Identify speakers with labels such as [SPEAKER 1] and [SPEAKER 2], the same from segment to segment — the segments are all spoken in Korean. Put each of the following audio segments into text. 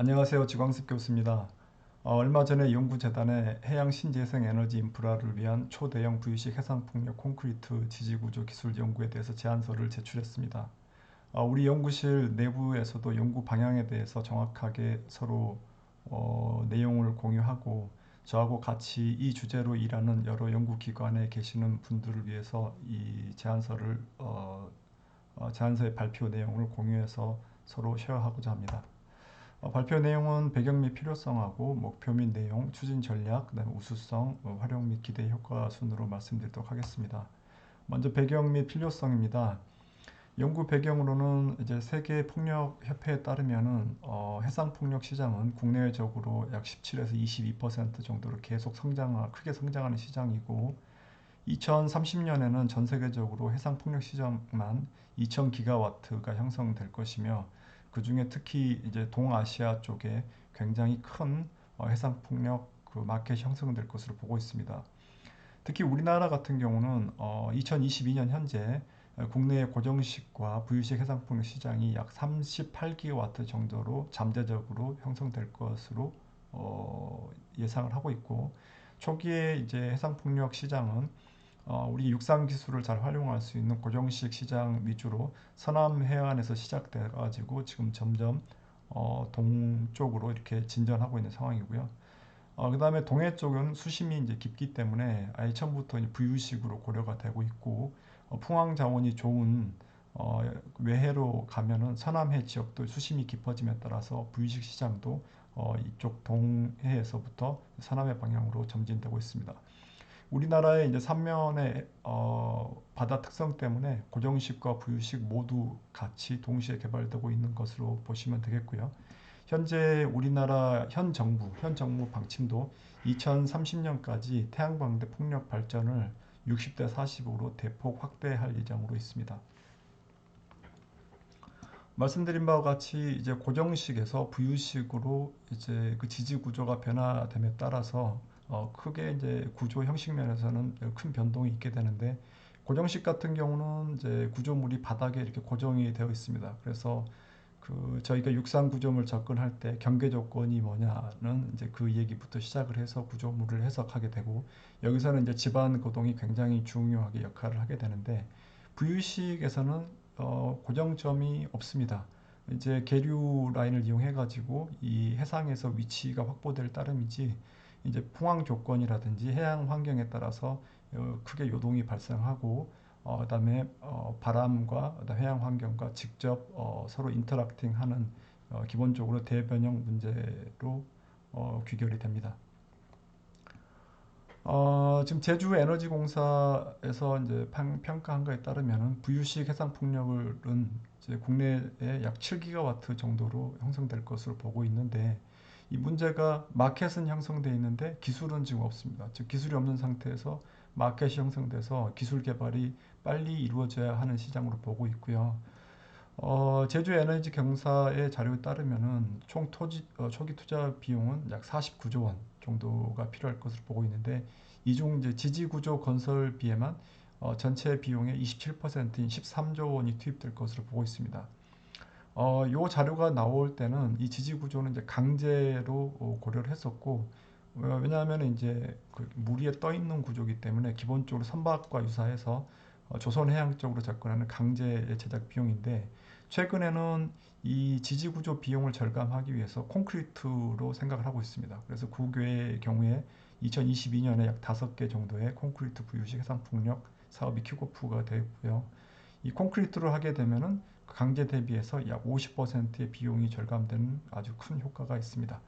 [SPEAKER 1] 안녕하세요. 지광습 교수입니다. 어, 얼마 전에 연구재단에 해양 신재생 에너지 인프라를 위한 초대형 부유식 해상풍력 콘크리트 지지구조 기술 연구에 대해서 제안서를 제출했습니다. 어, 우리 연구실 내부에서도 연구 방향에 대해서 정확하게 서로 어, 내용을 공유하고 저하고 같이 이 주제로 일하는 여러 연구기관에 계시는 분들을 위해서 이 제안서를 어, 어, 제안서의 발표 내용을 공유해서 서로 쉐어하고자 합니다. 어, 발표 내용은 배경 및 필요성하고 목표 및 내용, 추진 전략, 그다음에 우수성, 어, 활용 및 기대 효과 순으로 말씀드리도록 하겠습니다. 먼저 배경 및 필요성입니다. 연구 배경으로는 이제 세계 폭력 협회에 따르면은 어, 해상 폭력 시장은 국내적으로 약 17에서 22% 정도로 계속 성장 크게 성장하는 시장이고 2030년에는 전 세계적으로 해상 폭력 시장만 2,000 기가와트가 형성될 것이며 그 중에 특히 이제 동아시아 쪽에 굉장히 큰 어, 해상 폭력 그 마켓이 형성될 것으로 보고 있습니다. 특히 우리나라 같은 경우는 2022년 어, 현재 국내 고정식과 부유식 해상폭력 시장이 약 38기가와트 정도로 잠재적으로 형성될 것으로 어, 예상을 하고 있고 초기에 이제 해상폭력 시장은 어, 우리 육상 기술을 잘 활용할 수 있는 고정식 시장 위주로 서남 해안에서 시작돼 가지고 지금 점점 어, 동쪽으로 이렇게 진전하고 있는 상황이고요. 어, 그 다음에 동해 쪽은 수심이 이제 깊기 때문에 아예 처음부터 부유식으로 고려가 되고 있고 어, 풍황 자원이 좋은 어, 외해로 가면은 서남해 지역도 수심이 깊어짐에 따라서 부유식 시장도 어, 이쪽 동해에서부터 서남해 방향으로 점진되고 있습니다. 우리나라의 이제 삼면의 어, 바다 특성 때문에 고정식과 부유식 모두 같이 동시에 개발되고 있는 것으로 보시면 되겠고요. 현재 우리나라 현 정부, 현 정부 방침도 2030년까지 태양광대 풍력 발전을 60대 40으로 대폭 확대할 예정으로 있습니다. 말씀드린 바와 같이 이제 고정식에서 부유식으로 이제 그 지지 구조가 변화됨에 따라서 어 크게 이제 구조 형식 면에서는 큰 변동이 있게 되는데 고정식 같은 경우는 이제 구조물이 바닥에 이렇게 고정이 되어 있습니다. 그래서 그 저희가 육상 구조물 접근할 때 경계 조건이 뭐냐는 이제 그 얘기부터 시작을 해서 구조물을 해석하게 되고 여기서는 이제 집안 고동이 굉장히 중요하게 역할을 하게 되는데 부유식에서는 어, 고정점이 없습니다. 이제 계류 라인을 이용해 가지고 이 해상에서 위치가 확보될 따름이지 이제 풍황 조건이라든지 해양 환경에 따라서 어, 크게 요동이 발생하고 어, 그다음에 어, 바람과 해양 환경과 직접 어, 서로 인터랙팅하는 어, 기본적으로 대변형 문제로 어, 귀결이 됩니다. 어, 지금 제주 에너지공사에서 이제 평가한 거에 따르면 부유식 해상 풍력은 국내에 약 7기가와트 정도로 형성될 것으로 보고 있는데 이 문제가 마켓은 형성되어 있는데 기술은 지금 없습니다. 즉 기술이 없는 상태에서 마켓이 형성돼서 기술 개발이 빨리 이루어져야 하는 시장으로 보고 있고요. 어, 제주 에너지 경사의 자료에 따르면은 총 토지, 어, 초기 투자 비용은 약 49조 원 정도가 필요할 것으로 보고 있는데 이 중 이제 지지 구조 건설비에만 어, 전체 비용의 27%인 13조 원이 투입될 것으로 보고 있습니다. 어, 요 자료가 나올 때는 이 지지 구조는 이제 강제로 어, 고려를 했었고 어, 왜냐하면 이제 그 물 위에 떠 있는 구조이기 때문에 기본적으로 선박과 유사해서 어, 조선 해양 쪽으로 접근하는 강제 제작 비용인데 최근에는 이 지지 구조 비용을 절감하기 위해서 콘크리트로 생각을 하고 있습니다. 그래서 국외의 경우에 2022년에 약 5개 정도의 콘크리트 부유식 해상 풍력 사업이 킥오프가 되고요. 이 콘크리트로 하게 되면은 강제 대비해서 약 50%의 비용이 절감되는 아주 큰 효과가 있습니다.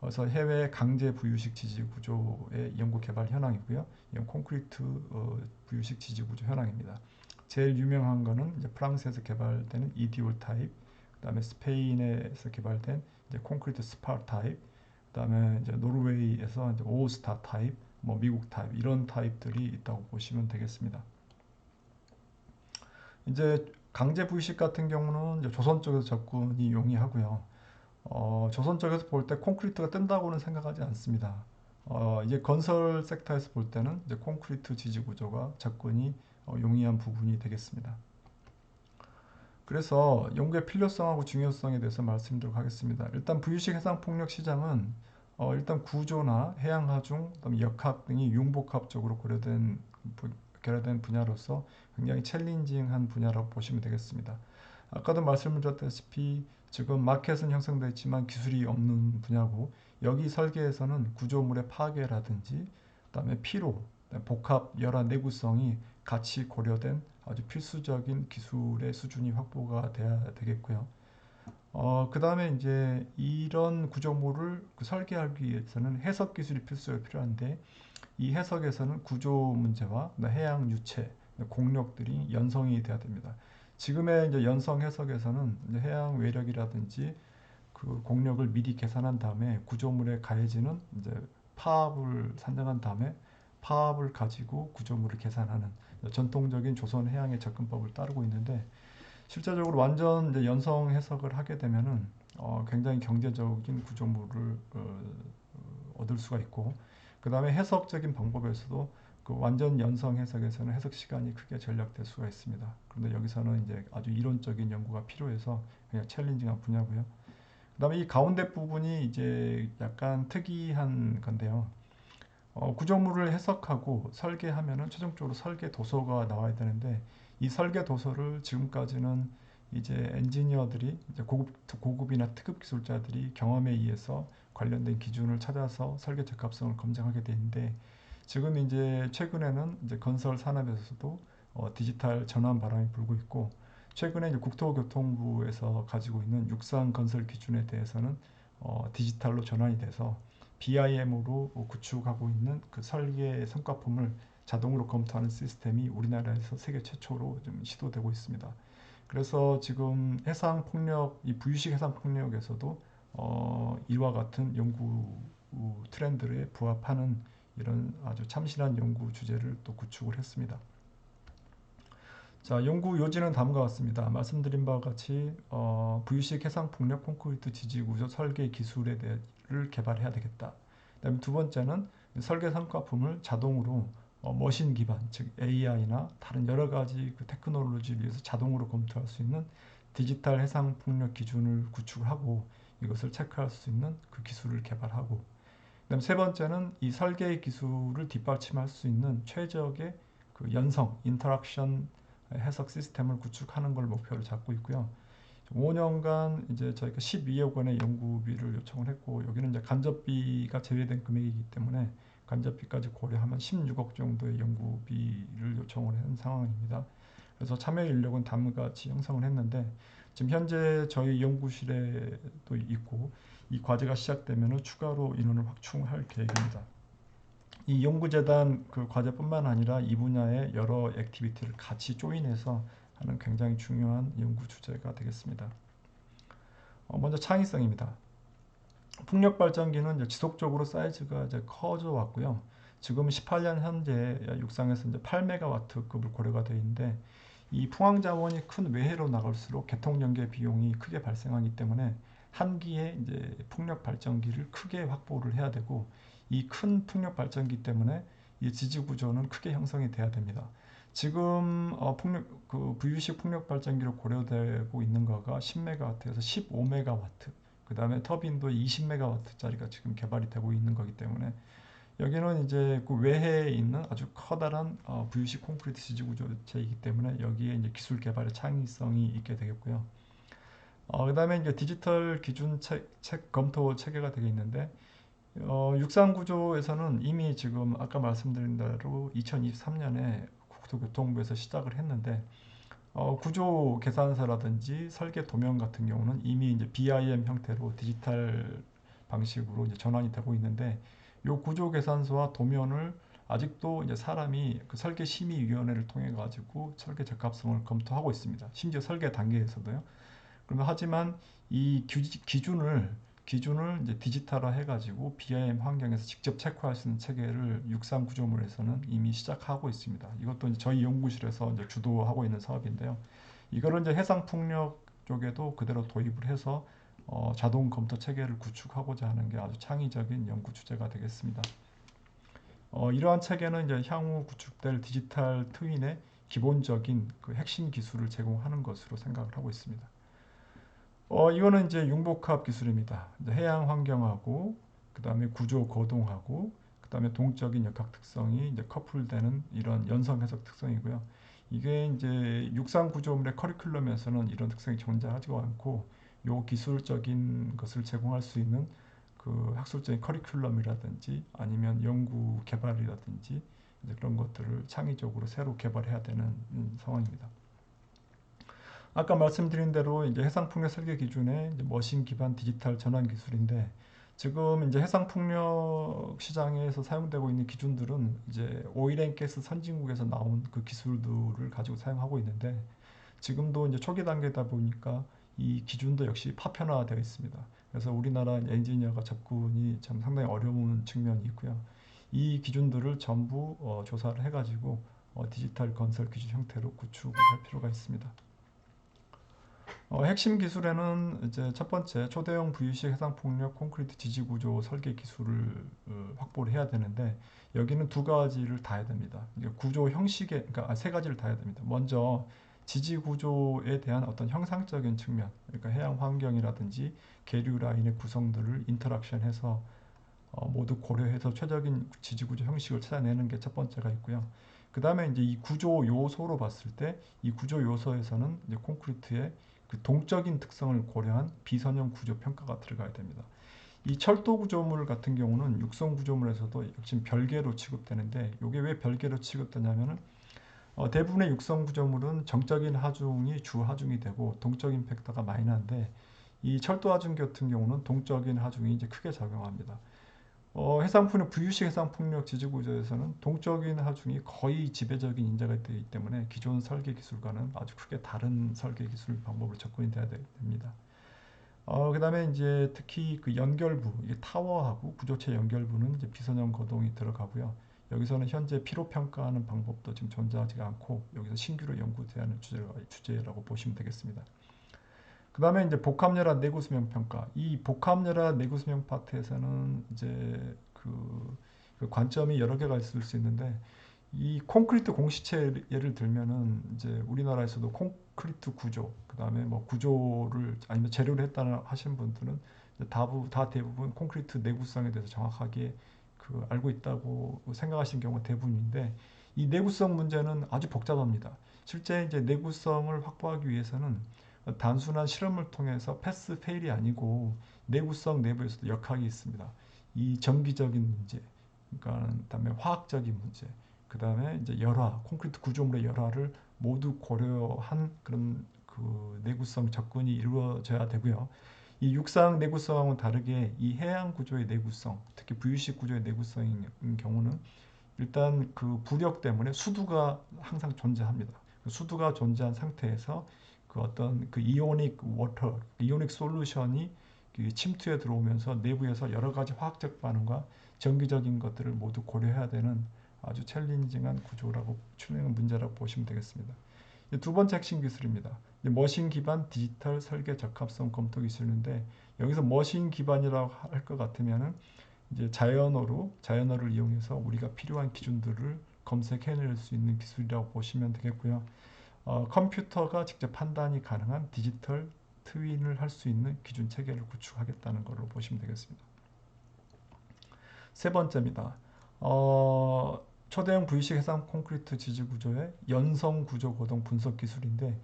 [SPEAKER 1] 그래서 해외 강제 부유식 지지 구조의 연구 개발 현황이고요. 이건 콘크리트 어, 부유식 지지 구조 현황입니다. 제일 유명한 거는 이제 프랑스에서 개발되는 이디올 타입, 그다음에 스페인에서 개발된 이제 콘크리트 스파 타입, 그다음에 이제 노르웨이에서 이제 오스타 타입, 뭐 미국 타입 이런 타입들이 있다고 보시면 되겠습니다. 이제 강제 부유식 같은 경우는 조선 쪽에서 접근이 용이하고요. 어, 조선 쪽에서 볼 때 콘크리트가 뜬다고는 생각하지 않습니다. 어, 이제 건설 섹터에서 볼 때는 이제 콘크리트 지지 구조가 접근이 어, 용이한 부분이 되겠습니다. 그래서 연구의 필요성하고 중요성에 대해서 말씀드리도록 하겠습니다. 일단 부유식 해상 폭력 시장은 어, 일단 구조나 해양 하중, 그다음에 역학 등이 융복합적으로 고려된 부, 결여된 분야로서 굉장히 챌린징한 분야라고 보시면 되겠습니다. 아까도 말씀드렸다시피 지금 마켓은 형성되어 있지만 기술이 없는 분야고 여기 설계에서는 구조물의 파괴라든지 그다음에 피로, 복합 열화 내구성이 같이 고려된 아주 필수적인 기술의 수준이 확보가 돼야 되겠고요. 어, 그 다음에 이제 이런 구조물을 그 설계하기 위해서는 해석 기술이 필수로 필요한데 이 해석에서는 구조 문제와 해양 유체, 공력들이 연성이 돼야 됩니다. 지금의 이제 연성 해석에서는 이제 해양 외력이라든지 그 공력을 미리 계산한 다음에 구조물에 가해지는 이제 파압을 산정한 다음에 파압을 가지고 구조물을 계산하는 전통적인 조선 해양의 접근법을 따르고 있는데 실제적으로 완전 연성 해석을 하게 되면은 어, 굉장히 경제적인 구조물을 어, 얻을 수가 있고 그 다음에 해석적인 방법에서도 그 완전 연성 해석에서는 해석 시간이 크게 전략될 수가 있습니다. 그런데 여기서는 이제 아주 이론적인 연구가 필요해서 그냥 챌린징한 분야고요. 그 다음에 이 가운데 부분이 이제 약간 특이한 건데요. 어, 구조물을 해석하고 설계하면은 최종적으로 설계 도서가 나와야 되는데 이 설계 도서를 지금까지는 이제 엔지니어들이 이제 고급 고급이나 특급 기술자들이 경험에 의해서 관련된 기준을 찾아서 설계 적합성을 검증하게 되는데 지금 이제 최근에는 이제 건설 산업에서도 어, 디지털 전환 바람이 불고 있고 최근에 이제 국토교통부에서 가지고 있는 육상 건설 기준에 대해서는 어, 디지털로 전환이 돼서 BIM으로 구축하고 있는 그 설계 성과품을 자동으로 검토하는 시스템이 우리나라에서 세계 최초로 좀 시도되고 있습니다. 그래서 지금 해상 폭력, 이 부유식 해상 폭력에서도 어, 이와 같은 연구 트렌드에 부합하는 이런 아주 참신한 연구 주제를 또 구축을 했습니다. 자, 연구 요지는 다음과 같습니다. 말씀드린 바와 같이 어, 부유식 해상 폭력 콘크리트 지지 구조 설계 기술에 대해를 개발해야 되겠다. 그다음에 두 번째는 설계 성과품을 자동으로 어, 머신 기반, 즉 AI나 다른 여러 가지 그 테크놀로지를 위해서 자동으로 검토할 수 있는 디지털 해상 폭력 기준을 구축하고 이것을 체크할 수 있는 그 기술을 개발하고 그다음 세 번째는 이 설계 기술을 뒷받침할 수 있는 최적의 그 연성, 인터랙션 해석 시스템을 구축하는 걸 목표로 잡고 있고요. 5년간 이제 저희가 12억 원의 연구비를 요청을 했고 여기는 이제 간접비가 제외된 금액이기 때문에 간접비까지 고려하면 16억 정도의 연구비를 요청을 한 상황입니다. 그래서 참여 인력은 다음과 같이 형성을 했는데 지금 현재 저희 연구실에도 있고 이 과제가 시작되면 추가로 인원을 확충할 계획입니다. 이 연구재단 그 과제뿐만 아니라 이 분야의 여러 액티비티를 같이 조인해서 하는 굉장히 중요한 연구 주제가 되겠습니다. 어, 먼저 창의성입니다. 풍력 발전기는 지속적으로 사이즈가 이제 커져 왔고요. 지금 18년 현재 육상에서 이제 8메가와트급을 고려가 되어 있는데 이 풍황 자원이 큰 외해로 나갈수록 개통 연계 비용이 크게 발생하기 때문에 한기에 이제 풍력 발전기를 크게 확보를 해야 되고 이 큰 풍력 발전기 때문에 이 지지 구조는 크게 형성이 돼야 됩니다. 지금 어, 풍력 그 VUC 풍력 발전기로 고려되고 있는 거가 10메가와트에서 15메가와트. 그다음에 터빈도 20메가와트짜리가 지금 개발이 되고 있는 거기 때문에 여기는 이제 그 외해에 있는 아주 커다란 어, VUC 콘크리트 지지 구조체이기 때문에 여기에 이제 기술 개발의 창의성이 있게 되겠고요. 어, 그 다음에 이제 디지털 기준 책, 책 검토 체계가 되게 있는데 어, 육상 구조에서는 이미 지금 아까 말씀드린 대로 2023년에 국토교통부에서 시작을 했는데 어, 구조 계산서라든지 설계 도면 같은 경우는 이미 이제 BIM 형태로 디지털 방식으로 이제 전환이 되고 있는데 이 구조 계산서와 도면을 아직도 이제 사람이 그 설계 심의 위원회를 통해 가지고 설계 적합성을 검토하고 있습니다. 심지어 설계 단계에서도요. 그러면 하지만 이 기준을 기준을 이제 디지털화 해가지고 BIM 환경에서 직접 체크할 수 있는 체계를 육상 구조물에서는 이미 시작하고 있습니다. 이것도 저희 연구실에서 주도하고 있는 사업인데요. 이거를 이제 해상 풍력 쪽에도 그대로 도입을 해서 어, 자동 검토 체계를 구축하고자 하는 게 아주 창의적인 연구 주제가 되겠습니다. 어, 이러한 체계는 이제 향후 구축될 디지털 트윈의 기본적인 그 핵심 기술을 제공하는 것으로 생각을 하고 있습니다. 어, 이거는 이제 융복합 기술입니다. 이제 해양 환경하고 그 다음에 구조 거동하고 그 다음에 동적인 역학 특성이 이제 커플되는 이런 연성 해석 특성이고요. 이게 이제 육상 구조물의 커리큘럼에서는 이런 특성이 존재하지가 않고 요 기술적인 것을 제공할 수 있는 그 학술적인 커리큘럼이라든지 아니면 연구 개발이라든지 그런 것들을 창의적으로 새로 개발해야 되는 상황입니다. 아까 말씀드린 대로 이제 해상 풍력 설계 기준에 머신 기반 디지털 전환 기술인데 지금 이제 해상 풍력 시장에서 사용되고 있는 기준들은 이제 오일앤가스 선진국에서 나온 그 기술들을 가지고 사용하고 있는데 지금도 이제 초기 단계다 보니까 이 기준도 역시 파편화되어 있습니다. 그래서 우리나라 엔지니어가 접근이 참 상당히 어려운 측면이 있고요. 이 기준들을 전부 어, 조사를 해가지고 어, 디지털 건설 기준 형태로 구축을 할 필요가 있습니다. 어, 핵심 기술에는 이제 첫 번째 초대형 VUC 해상 폭력 콘크리트 지지 구조 설계 기술을 어, 확보를 해야 되는데 여기는 두 가지를 다 해야 됩니다. 구조 형식에 그러니까 아, 세 가지를 다 해야 됩니다. 먼저 지지 구조에 대한 어떤 형상적인 측면, 그러니까 해양 환경이라든지 계류 라인의 구성들을 인터랙션해서 어, 모두 고려해서 최적인 지지 구조 형식을 찾아내는 게 첫 번째가 있고요. 그 다음에 이제 이 구조 요소로 봤을 때 이 구조 요소에서는 이제 콘크리트의 그 동적인 특성을 고려한 비선형 구조 평가가 들어가야 됩니다. 이 철도 구조물 같은 경우는 육성 구조물에서도 역시 별개로 취급되는데 이게 왜 별개로 취급되냐면은 어, 대부분의 육성 구조물은 정적인 하중이 주 하중이 되고 동적인 팩터가 마이너인데 이 철도 하중 같은 경우는 동적인 하중이 이제 크게 작용합니다. 어, 해상풍력 부유식 해상풍력 지지구조에서는 동적인 하중이 거의 지배적인 인자가 되기 때문에 기존 설계 기술과는 아주 크게 다른 설계 기술 방법으로 접근이 돼야 됩니다. 어, 그 다음에 이제 특히 그 연결부, 이게 타워하고 구조체 연결부는 이제 비선형 거동이 들어가고요. 여기서는 현재 피로 평가하는 방법도 지금 존재하지 않고 여기서 신규로 연구되는 주제라고 보시면 되겠습니다. 그 다음에 이제 복합열화 내구 수명 평가. 이 복합열화 내구 수명 파트에서는 이제 그, 그, 관점이 여러 개가 있을 수 있는데 이 콘크리트 공시체 예를 들면은 이제 우리나라에서도 콘크리트 구조, 그 다음에 뭐 구조를 아니면 재료를 했다는 하신 분들은 다부 다 대부분 콘크리트 내구성에 대해서 정확하게 그 알고 있다고 생각하시는 경우가 대부분인데 이 내구성 문제는 아주 복잡합니다. 실제 이제 내구성을 확보하기 위해서는 단순한 실험을 통해서 패스 페일이 아니고 내구성 내부에서도 역학이 있습니다. 이 전기적인 문제, 그러니까 그다음에 화학적인 문제, 그 다음에 이제 열화, 콘크리트 구조물의 열화를 모두 고려한 그런 그 내구성 접근이 이루어져야 되고요. 이 육상 내구성하고는 다르게 이 해양 구조의 내구성, 특히 부유식 구조의 내구성인 경우는 일단 그 부력 때문에 수두가 항상 존재합니다. 그 수두가 존재한 상태에서 그 어떤 그 이오닉 워터, 이오닉 솔루션이 그 침투에 들어오면서 내부에서 여러 가지 화학적 반응과 전기적인 것들을 모두 고려해야 되는 아주 챌린징한 구조라고 출행 문제라고 보시면 되겠습니다. 두 번째 핵심 기술입니다. 머신 기반 디지털 설계 적합성 검토 기술인데 여기서 머신 기반이라고 할 것 같으면은 이제 자연어로 자연어를 이용해서 우리가 필요한 기준들을 검색해낼 수 있는 기술이라고 보시면 되겠고요. 어, 컴퓨터가 직접 판단이 가능한 디지털 트윈을 할 수 있는 기준 체계를 구축하겠다는 걸로 보시면 되겠습니다. 세 번째입니다. 어, 초대형 V식 해상 콘크리트 지지 구조의 연성 구조 고동 분석 기술인데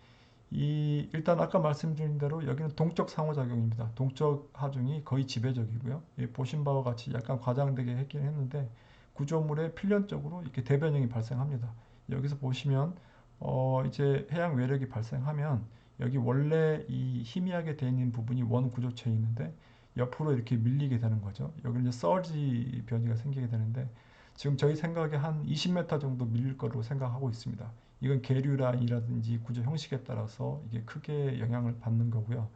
[SPEAKER 1] 이 일단 아까 말씀드린 대로 여기는 동적 상호작용입니다. 동적 하중이 거의 지배적이고요. 보신 바와 같이 약간 과장되게 했긴 했는데 구조물에 필연적으로 이렇게 대변형이 발생합니다. 여기서 보시면 어, 이제 해양 외력이 발생하면 여기 원래 이 희미하게 되어 있는 부분이 원 구조체에 있는데 옆으로 이렇게 밀리게 되는 거죠. 여기 이제 서지 변이가 생기게 되는데 지금 저희 생각에 한 20m 정도 밀릴 거로 생각하고 있습니다. 이건 계류 라인이라든지 구조 형식에 따라서 이게 크게 영향을 받는 거고요.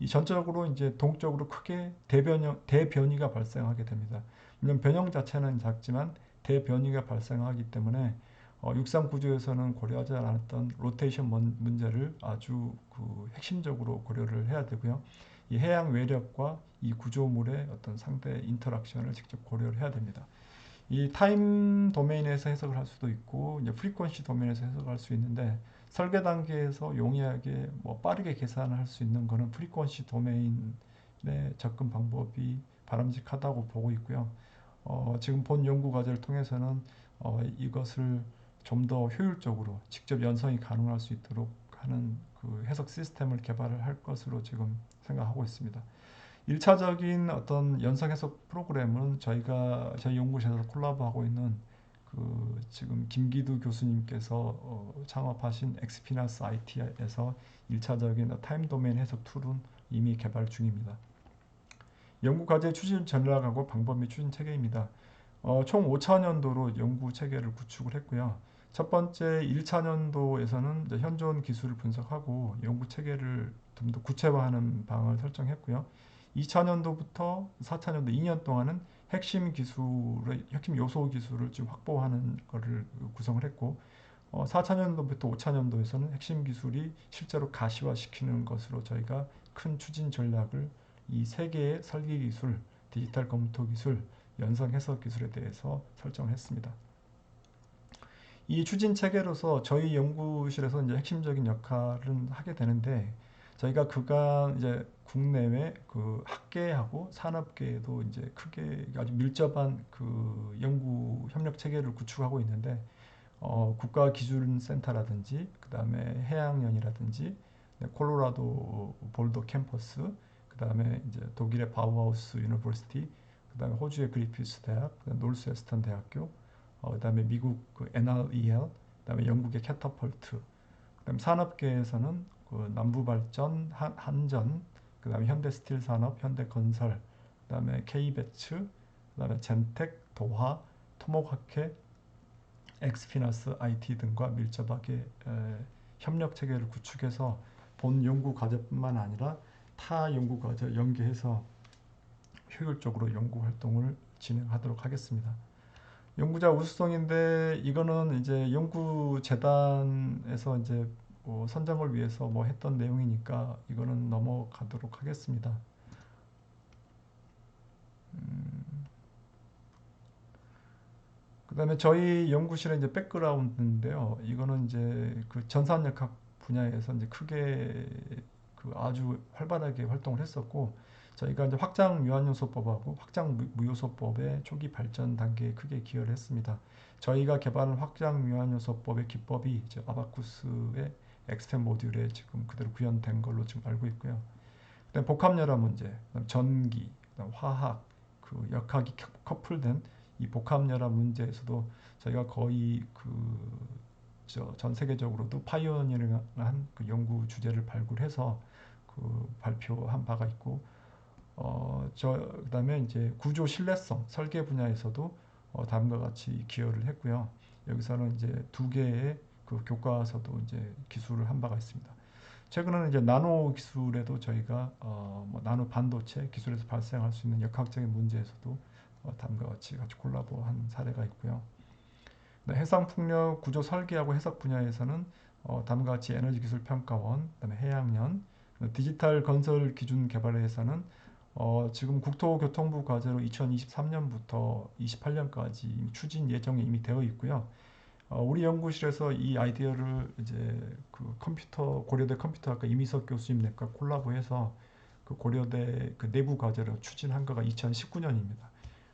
[SPEAKER 1] 이 전적으로 이제 동적으로 크게 대변형 대변이가 발생하게 됩니다. 물론 변형 자체는 작지만 대변이가 발생하기 때문에 어, 육상 구조에서는 고려하지 않았던 로테이션 문제를 아주 그 핵심적으로 고려를 해야 되고요. 이 해양 외력과 이 구조물의 어떤 상대 인터랙션을 직접 고려를 해야 됩니다. 이 타임 도메인에서 해석을 할 수도 있고 이제 프리퀀시 도메인에서 해석할 수 있는데 설계 단계에서 용이하게 뭐 빠르게 계산을 할 수 있는 거는 프리퀀시 도메인의 접근 방법이 바람직하다고 보고 있고요. 어, 지금 본 연구 과제를 통해서는 어, 이것을 좀 더 효율적으로 직접 연성이 가능할 수 있도록 하는 그 해석 시스템을 개발을 할 것으로 지금 생각하고 있습니다. 1차적인 어떤 연성 해석 프로그램은 저희가 저희 연구실에서 콜라보하고 있는 그 지금 김기두 교수님께서 어, 창업하신 엑스피나스 IT에서 1차적인 타임 도메인 해석 툴은 이미 개발 중입니다. 연구 과제 추진 전략하고 방법 및 추진 체계입니다. 어, 총 5차년도로 연구 체계를 구축을 했고요. 첫 번째 1차년도에서는 현존 기술을 분석하고 연구 체계를 좀 더 구체화하는 방안을 설정했고요. 2차년도부터 4차년도 2년 동안은 핵심 기술의 핵심 요소 기술을 좀 확보하는 것을 구성을 했고 어, 4차년도부터 5차년도에서는 핵심 기술이 실제로 가시화시키는 것으로 저희가 큰 추진 전략을 이 세 개의 설계 기술, 디지털 검토 기술, 연성 해석 기술에 대해서 설정했습니다. 이 추진 체계로서 저희 연구실에서 이제 핵심적인 역할은 하게 되는데 저희가 그간 이제 국내외 그 학계하고 산업계에도 이제 크게 아주 밀접한 그 연구 협력 체계를 구축하고 있는데 어, 국가 기준 센터라든지 그다음에 해양연이라든지 네, 콜로라도 볼더 캠퍼스 그다음에 이제 독일의 바우하우스 유니버시티 그다음에 호주의 그리피스 대학 노스웨스턴 대학교 어, 그다음에 미국 그 NREL, 그다음에 영국의 캐터펄트, 그다음에 산업계에서는 그 남부발전, 한, 한전, 그 다음에 현대스틸산업, 현대건설, 그 다음에 K배츠, 그 다음에 젠텍, 도화, 토목학회, 엑스피나스 IT 등과 밀접하게 에, 협력 체계를 구축해서 본 연구 과제뿐만 아니라 타 연구 과제 연계해서 효율적으로 연구 활동을 진행하도록 하겠습니다. 연구자 우수성인데 이거는 이제 연구재단에서 이제 뭐 선정을 위해서 뭐 했던 내용이니까 이거는 넘어가도록 하겠습니다. 음, 그 다음에 저희 연구실의 이제 백그라운드인데요. 이거는 이제 그 전산역학 분야에서 이제 크게 그 아주 활발하게 활동을 했었고 저희가 이제 확장 유한요소법하고 확장 무요소법의 초기 발전 단계에 크게 기여를 했습니다. 저희가 개발한 확장 유한요소법의 기법이 이제 아바쿠스의 엑스템 모듈에 지금 그대로 구현된 걸로 지금 알고 있고요. 그다음 복합열화 문제, 전기, 화학, 그 역학이 커플된 이 복합열화 문제에서도 저희가 거의 그전 세계적으로도 파이오니어한 그 연구 주제를 발굴해서 그 발표한 바가 있고 어, 저 그다음에 이제 구조 신뢰성 설계 분야에서도 어, 다음과 같이 기여를 했고요. 여기서는 이제 두 개의 그 교과서도 이제 기술을 한 바가 있습니다. 최근에는 이제 나노 기술에도 저희가 어, 뭐 나노 반도체 기술에서 발생할 수 있는 역학적인 문제에서도 어, 다음과 같이 같이 콜라보한 사례가 있고요. 해상 풍력 구조 설계하고 해석 분야에서는 어, 다음과 같이 에너지 기술 평가원, 그다음에 해양연, 디지털 건설 기준 개발에서는 어, 지금 국토교통부 과제로 2023년부터 28년까지 추진 예정이 이미 되어 있고요. 어, 우리 연구실에서 이 아이디어를 이제 그 컴퓨터 고려대 컴퓨터학과 이미석 교수님과 콜라보해서 그 고려대 그 내부 과제로 추진한 거가 2019년입니다.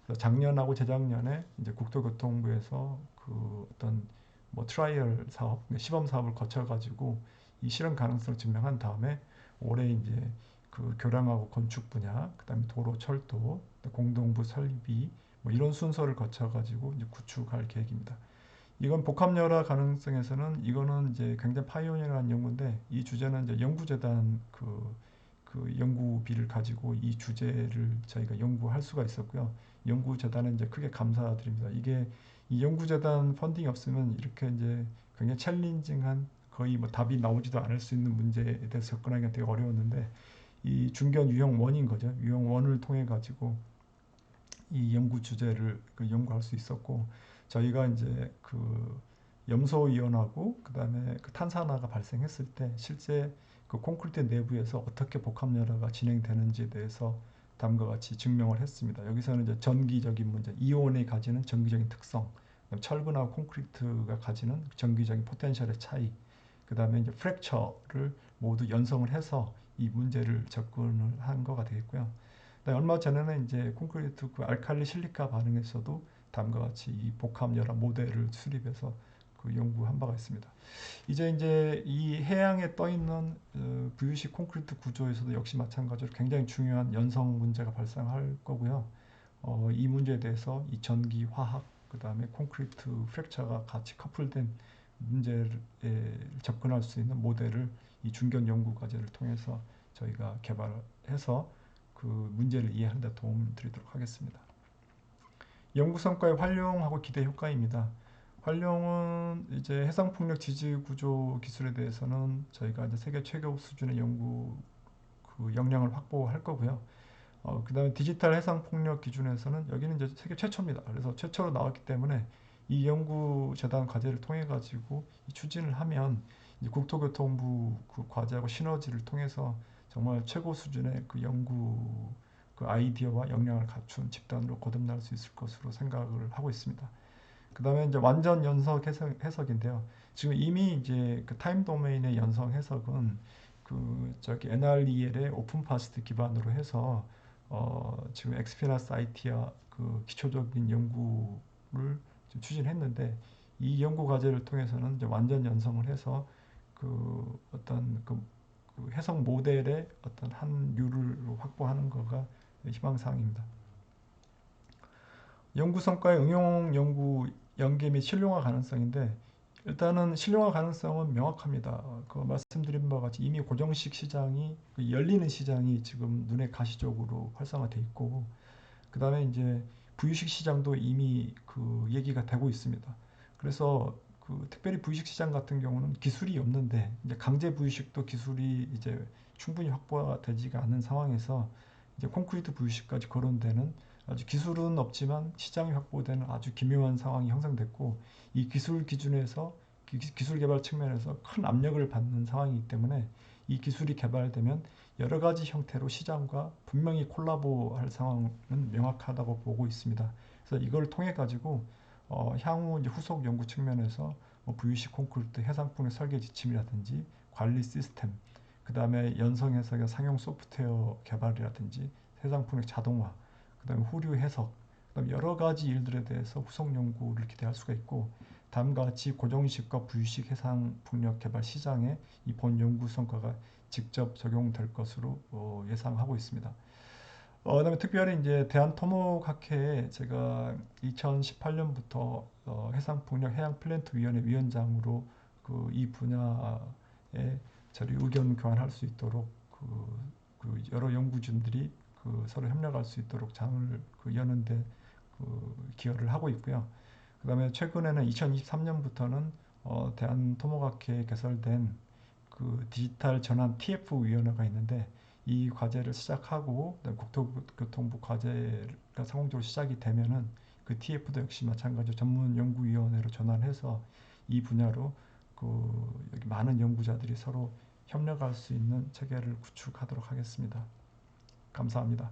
[SPEAKER 1] 그래서 작년하고 재작년에 이제 국토교통부에서 그 어떤 뭐 트라이얼 사업, 시범 사업을 거쳐 가지고 이 실현 가능성을 증명한 다음에 올해 이제 그 교량하고 건축 분야, 그다음에 도로, 철도, 공동부 설비 뭐 이런 순서를 거쳐 가지고 이제 구축할 계획입니다. 이건 복합열화 가능성에서는 이거는 이제 굉장히 파이오니어한 연구인데 이 주제는 이제 연구재단 그, 그 연구비를 가지고 이 주제를 저희가 연구할 수가 있었고요. 연구재단은 이제 크게 감사드립니다. 이게 이 연구재단 펀딩이 없으면 이렇게 이제 굉장히 챌린징한 거의 뭐 답이 나오지도 않을 수 있는 문제에 대해서 접근하기가 되게 어려웠는데 이 중견 유형 원인 거죠. 유형 원을 통해 가지고 이 연구 주제를 그 연구할 수 있었고 저희가 이제 그 염소 이온하고 그다음에 그 탄산화가 발생했을 때 실제 그 콘크리트 내부에서 어떻게 복합 열화가 진행되는지에 대해서 다음과 같이 증명을 했습니다. 여기서는 이제 전기적인 문제, 이온이 가지는 전기적인 특성, 철분하고 콘크리트가 가지는 전기적인 포텐셜의 차이, 그 다음에 이제 프랙처를 모두 연성을 해서 이 문제를 접근을 한 거가 되겠고요. 얼마 전에는 이제 콘크리트 그 알칼리 실리카 반응에서도 다음과 같이 이 복합 열화 모델을 수립해서 그 연구한 바가 있습니다. 이제 이제 이 해양에 떠 있는 어, 부유식 콘크리트 구조에서도 역시 마찬가지로 굉장히 중요한 연성 문제가 발생할 거고요. 어, 이 문제에 대해서 이 전기, 화학, 그 다음에 콘크리트 프랙처가 같이 커플된 문제에 접근할 수 있는 모델을 이 중견 연구 과제를 통해서 저희가 개발해서 그 문제를 이해하는 데 도움 드리도록 하겠습니다. 연구 성과의 활용하고 기대 효과입니다. 활용은 이제 해상 폭력 지지 구조 기술에 대해서는 저희가 이제 세계 최고 수준의 연구 그 역량을 확보할 거고요. 어, 그 다음에 디지털 해상 폭력 기준에서는 여기는 이제 세계 최초입니다. 그래서 최초로 나왔기 때문에 이 연구재단 과제를 통해 가지고 추진을 하면 국토교통부 그 과제하고 시너지를 통해서 정말 최고 수준의 그 연구 그 아이디어와 역량을 갖춘 집단으로 거듭날 수 있을 것으로 생각을 하고 있습니다. 그 다음에 이제 완전 연석 해석, 인데요 지금 이미 이제 그 타임 도메인의 연성 해석은 그 저기 NREL의 오픈 파스트 기반으로 해서 어 지금 엑스피나스 IT와 그 기초적인 연구를 추진했는데 이 연구 과제를 통해서는 이제 완전 연성을 해서 그 어떤 그, 그 해석 모델의 어떤 한 류를 확보하는 거가 희망사항입니다. 연구 성과의 응용 연구 연계 및 실용화 가능성인데 일단은 실용화 가능성은 명확합니다. 그 말씀드린 바와 같이 이미 고정식 시장이 그 열리는 시장이 지금 눈에 가시적으로 활성화돼 있고 그 다음에 이제 부유식 시장도 이미 그 얘기가 되고 있습니다. 그래서 그 특별히 부유식 시장 같은 경우는 기술이 없는데 이제 강제 부유식도 기술이 이제 충분히 확보가 되지가 않은 상황에서 이제 콘크리트 부유식까지 거론되는 아주 기술은 없지만 시장이 확보되는 아주 기묘한 상황이 형성됐고 이 기술 기준에서 기술 개발 측면에서 큰 압력을 받는 상황이기 때문에 이 기술이 개발되면 여러 가지 형태로 시장과 분명히 콜라보할 상황은 명확하다고 보고 있습니다. 그래서 이걸 통해 가지고 어, 향후 후속 연구 측면에서 뭐 VC 콘크리트 해상풍의 설계 지침이라든지 관리 시스템, 그 다음에 연성 해석의 상용 소프트웨어 개발이라든지 해상풍의 자동화, 그 다음에 후류 해석, 그 다음 여러 가지 일들에 대해서 후속 연구를 기대할 수가 있고 다음과 같이 고정식과 부유식 해상 풍력 개발 시장에 이 본 연구 성과가 직접 적용될 것으로 어, 예상하고 있습니다. 어, 그다음에 특별히 이제 대한토목학회에 제가 2018년부터 어, 해상풍력 해양플랜트 위원회 위원장으로 그 이 분야에 저희 의견 교환할 수 있도록 그, 그 여러 연구진들이 그 서로 협력할 수 있도록 장을 그 여는데 그 기여를 하고 있고요. 그 다음에 최근에는 2023년부터는 어, 대한토목학회에 개설된 그 디지털 전환 TF 위원회가 있는데 이 과제를 시작하고 국토교통부 과제가 성공적으로 시작이 되면은 그 TF도 역시 마찬가지로 전문 연구위원회로 전환해서 이 분야로 그 여기 많은 연구자들이 서로 협력할 수 있는 체계를 구축하도록 하겠습니다. 감사합니다.